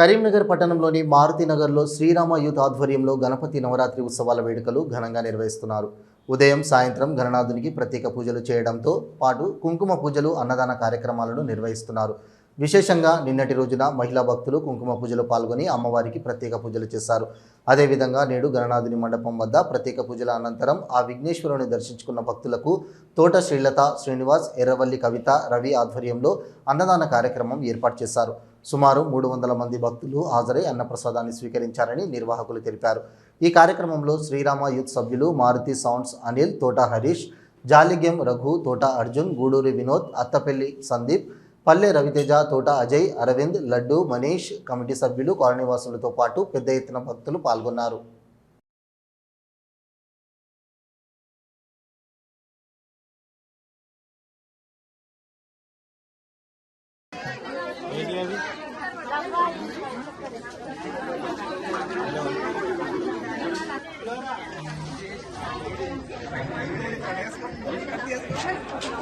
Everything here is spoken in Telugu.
కరీంనగర్ పట్టణంలోని మారుతినగర్లో శ్రీరామ యూత్ ఆధ్వర్యంలో గణపతి నవరాత్రి ఉత్సవాల వేడుకలు ఘనంగా నిర్వహిస్తున్నారు. ఉదయం సాయంత్రం గణనాథునికి ప్రత్యేక పూజలు చేయడంతో పాటు కుంకుమ పూజలు అన్నదాన కార్యక్రమాలను నిర్వహిస్తున్నారు. విశేషంగా నిన్నటి రోజున మహిళా భక్తులు కుంకుమ పూజలో పాల్గొని అమ్మవారికి ప్రత్యేక పూజలు చేశారు. అదేవిధంగా నేడు గణనాథుని మండపం వద్ద ప్రత్యేక పూజల అనంతరం ఆ విఘ్నేశ్వరుని దర్శించుకున్న భక్తులకు తోట శ్రీలత శ్రీనివాస్ ఎర్రవల్లి కవిత రవి ఆధ్వర్యంలో అన్నదాన కార్యక్రమం ఏర్పాటు చేశారు. సుమారు మూడు వందల మంది భక్తులు హాజరై అన్నప్రసాదాన్ని స్వీకరించారని నిర్వాహకులు తెలిపారు. ఈ కార్యక్రమంలో శ్రీరామ యూత్ సభ్యులు మారుతి సౌండ్స్ అనిల్ తోట హరీష్ జాలిగెం రఘు తోట అర్జున్ గూడూరి వినోద్ అత్తపల్లి సందీప్ పల్లె రవితేజ తోట అజయ్ అరవింద్ లడ్డు మనీష్ కమిటీ సభ్యులు కాలనీవాసులతో పాటు పెద్ద ఎత్తున భక్తులు పాల్గొన్నారు. ¿Tiene aquí?